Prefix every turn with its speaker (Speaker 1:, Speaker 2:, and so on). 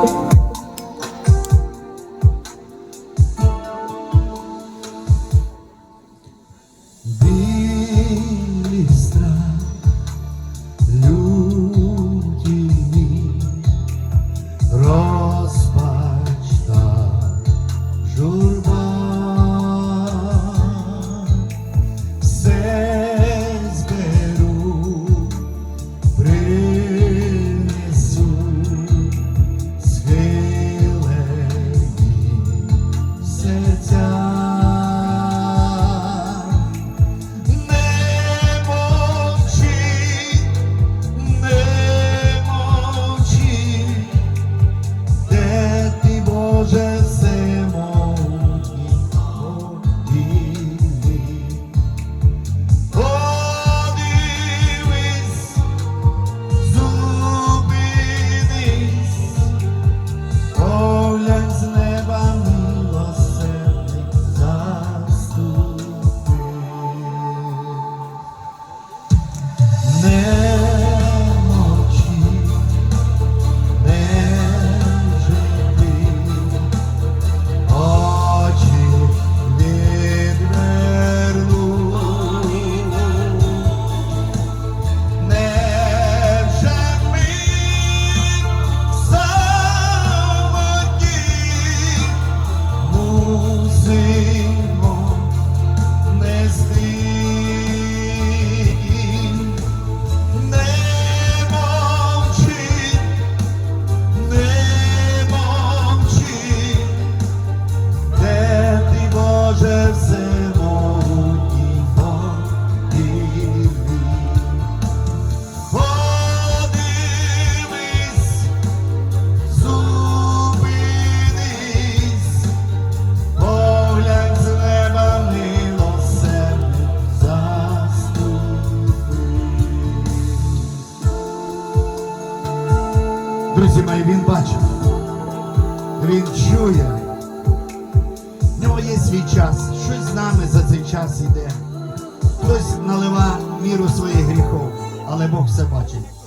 Speaker 1: Be there Друзі мої, він бачить, він чує. В нього є свій час, щось з нами за цей час йде. Хтось налива міру своїх гріхов, але Бог все бачить.